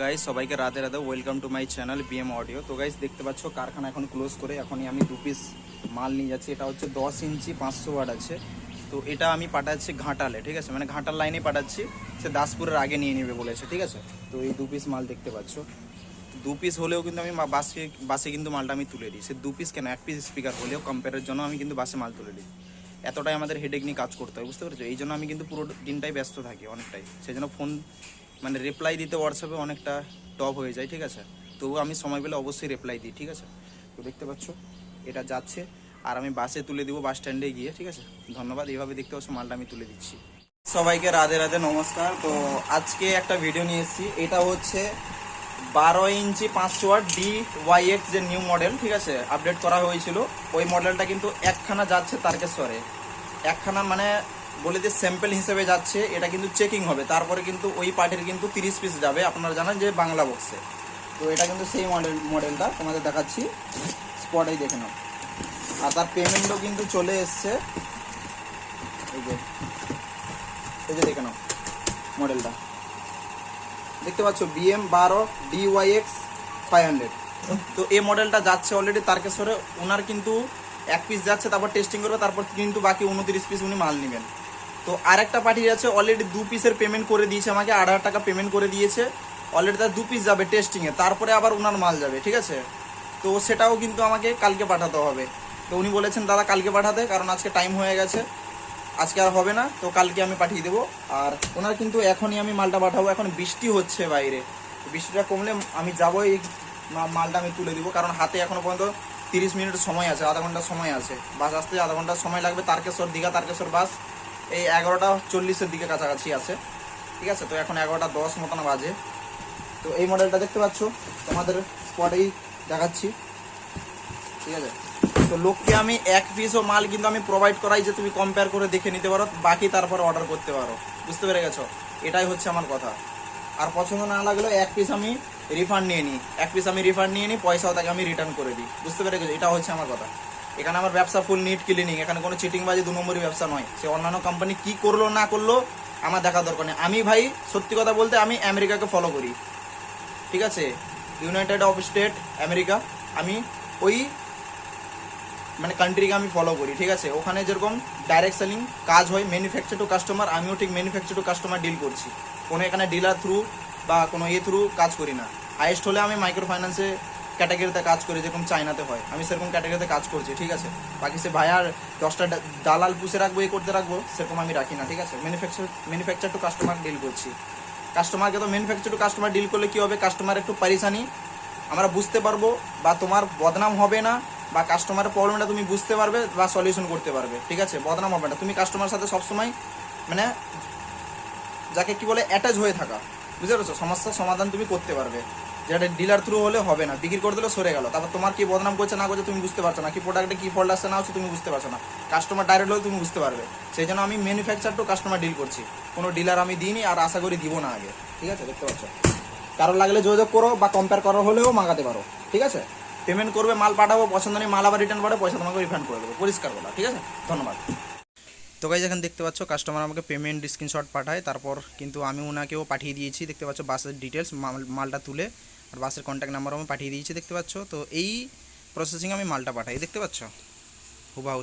Guys সবাইকে Radhe Radhe welcome to my channel BM audio তো guys দেখতে পাচ্ছ, কারখানা এখন ক্লোজ করে, এখনই আমি দু পিস মাল নিয়ে যাচ্ছি। এটা হচ্ছে দশ ইঞ্চি, পাঁচশো ওয়াট আছে। তো এটা আমি পাঠাচ্ছি ঘাটালে, ঠিক আছে? মানে ঘাটাল লাইনে পাঠাচ্ছি, সে দাসপুরের আগে নিয়ে নেবে বলেছে, ঠিক আছে? তো এই দু পিস মাল দেখতে পাচ্ছ। দু পিস হলেও কিন্তু আমি বাসে বাসে কিন্তু মালটা আমি তুলে দিই। সে দু পিস কেন? এক পিস স্পিকার হলেও কম্পেয়ারের জন্য আমি কিন্তু বাসে মাল তুলে দিই। এতটাই আমাদের হেডেক নিয়ে কাজ করতে হয়, বুঝতে পেরেছ? এই জন্য আমি কিন্তু পুরো দিনটাই ব্যস্ত থাকি অনেকটাই। সেই জন্য ফোন মানে রিপ্লাই দিতে হোয়াটসঅ্যাপে অনেকটা টপ হয়ে যায়, ঠিক আছে? তবু আমি সময় পেলে অবশ্যই রিপ্লাই দিই, ঠিক আছে? তো দেখতে পাচ্ছ, এটা যাচ্ছে। আর আমি বাসে তুলে দিব বাস স্ট্যান্ডে গিয়ে, ঠিক আছে? ধন্যবাদ, এইভাবে দেখতে পাচ্ছ মালটা আমি তুলে দিচ্ছি। সবাইকে রাধে রাধে, নমস্কার। তো আজকে একটা ভিডিও নিয়ে এসেছি। এটা হচ্ছে বারো ইঞ্চি পাঁচশো ওয়াট ডি ওয়াই এক্স যে নিউ মডেল ঠিক আছে? আপডেট করা হয়েছিল। ওই মডেলটা কিন্তু একখানা যাচ্ছে তারকেশ্বরে। একখানা মানে বলে যে স্যাম্পেল হিসেবে যাচ্ছে, এটা কিন্তু চেকিং হবে। তারপরে কিন্তু ওই পার্টির কিন্তু তিরিশ পিস যাবে। আপনারা জানেন যে বাংলা বক্সে তো এটা কিন্তু সেই মডেল মডেলটা তোমাদের দেখাচ্ছি। স্পটেই দেখে নাও। আর তার পেমেন্টও কিন্তু চলে এসছে। এই যে এই যে দেখে নাও মডেলটা দেখতে পাচ্ছ বিএম বারো ডিওয়াইএক্স ফাইভ হান্ড্রেড তো এই মডেলটা যাচ্ছে অলরেডি তারকেশ্বরে। ওনার কিন্তু এক পিস যাচ্ছে, তারপর টেস্টিং করবে, তারপর কিন্তু বাকি উনত্রিশ পিস উনি মাল নেবেন। তো আরেকটা পার্টি আছে অলরেডি দু পিসের পেমেন্ট করে দিয়েছে আমাকে আট হাজার টাকা পেমেন্ট করে দিয়েছে। অলরেডি তার দু পিস যাবে টেস্টিংয়ে তারপরে আবার ওনার মাল যাবে, ঠিক আছে? তো সেটাও কিন্তু আমাকে কালকে পাঠাতে হবে। তো উনি বলেছেন, দাদা, কালকে পাঠাতে কারণ আজকে টাইম হয়ে গেছে, আজকে আর হবে না, তো কালকে আমি পাঠিয়ে দেবো। আর ওনার কিন্তু এখনই আমি মালটা পাঠাবো, এখন বৃষ্টি হচ্ছে বাইরে। বৃষ্টিটা কমলে আমি যাব, এই মালটা আমি তুলে দিব, কারণ হাতে এখনও পর্যন্ত তিরিশ মিনিট সময় আছে, আধা ঘণ্টা সময় আছে। বাস আসতে আধা ঘণ্টা সময় লাগবে, তারকেশ্বর দীঘা, তারকেশ্বর বাস। এই এগারোটা চল্লিশের দিকে কাছাকাছি আছে। ঠিক আছে? তো এখন এগারোটা দশ মতন বাজে। তো এই মডেলটা দেখতে পাচ্ছ? তোমাদের স্পটেই দেখাচ্ছি। ঠিক আছে? তো লোককে আমি এক পিসও মাল কিন্তু আমি প্রোভাইড করাই যে তুমি কম্পেয়ার করে দেখে নিতে পারো, বাকি তারপর অর্ডার করতে পারো। বুঝতে পেরে গেছো? এটাই হচ্ছে আমার কথা। আর পছন্দ না লাগলেও এক পিস আমি রিফান্ড নিয়ে নিই। এক পিস আমি রিফান্ড নিয়ে নিই, পয়সাও তাকে আমি রিটার্ন করে দিই। বুঝতে পেরে গেছো? এটা হচ্ছে আমার কথা। এখানে আমার ব্যবসা ফুল নিট ক্লিনিং এখানে কোনো চিটিংবাজি দু নম্বরই ব্যবসা নয়। সে অন্যান্য কোম্পানি কি করল, না করল, আমার দেখা দরকার নেই। আমি ভাই, সত্যি কথা বলতে আমি আমেরিকাকে ফলো করি। ঠিক আছে? United of State America. আমি ওই মানে কান্ট্রিকে আমি ফলো করি, ঠিক আছে? ওখানে যেরকম ডাইরেক্ট সেলিং কাজ হয় ম্যানুফ্যাকচার টু কাস্টমার আমিও ঠিক ম্যানুফ্যাকচার টু কাস্টমার ডিল করছি। কোনো এখানে ডিলার থ্রু বা কোনো ইয়ে থ্রু কাজ করি না। হাইয়েস্ট হলে আমি মাইক্রো ফাইন্যান্সে ক্যাটাগরিতে কাজ করি, যেরকম চায়নাতে হয়। আমি সেরকম ক্যাটাগরিতে কাজ করছি, ঠিক আছে? বাকি সে ভাইয়ার দশটা দালাল পুষে রাখব, এ করতে রাখব, সেরকম আমি রাখি না, ঠিক আছে? Manufacture manufacture to customer deal করছি। কাস্টমারকে তো ম্যানুফ্যাকচার টু কাস্টমার ডিল করলে কী হবে? কাস্টমার একটু পারিশানি। আমরা বুঝতে পারব, বা তোমার বদনাম হবে না, বা কাস্টমারের প্রবলেমটা তুমি বুঝতে পারবে, বা সলিউশন করতে পারবে, ঠিক আছে? বদনাম হবে না। তুমি কাস্টমার সাথে সবসময় মানে যাকে কি বলে অ্যাটাচ হয়ে থাকা। বুঝতে পারছ? সমস্যার সমাধান তুমি করতে পারবে। যেটা ডিলার থ্রু হলে হবে না। বিক্রি করে দিলে, সরে গেল। তারপর তোমার কি বদনাম করছে, না করছে, তুমি বুঝতে পারছ না। কি প্রোডাক্টে কি ফল্ট আসছে না হচ্ছে তুমি বুঝতে পারছ না। কাস্টমার ডাইরেক্ট হলে তুমি বুঝতে পারবে। সেই জন্য আমি ম্যানুফ্যাকচার টু কাস্টমার ডিল করছি। কোনো ডিলার আমি দিইনি আর আশা করি দিব না আগে। ঠিক আছে? দেখতে পাচ্ছ? কারও লাগলে যোগাযোগ করো বা কম্পেয়ার করার হলেও মাগাতে পারো। ঠিক আছে? পেমেন্ট করবে, মাল পাঠাবো, পছন্দ নেই, মাল আবার রিটার্ন পাঠাবো, পয়সা তোমাকে রিফান্ড করে দেবো। পরিষ্কার বলা ঠিক আছে? ধন্যবাদ। তো গাইজ এখন দেখতে পাচ্ছ কাস্টমার আমাকে পেমেন্ট স্ক্রিনশট পাঠায়। তারপর কিন্তু আমি ওনাকেও পাঠিয়ে দিয়েছি। দেখতে পাচ্ছ, বাসের ডিটেলস মালটা তুলে। আর বাসের কন্ট্যাক্ট নাম্বারও আমি পাঠিয়ে দিয়েছি, দেখতে পাচ্ছ তো এই প্রসেসিং আমি মালটা পাঠাই, দেখতে পাচ্ছ হুবাহু।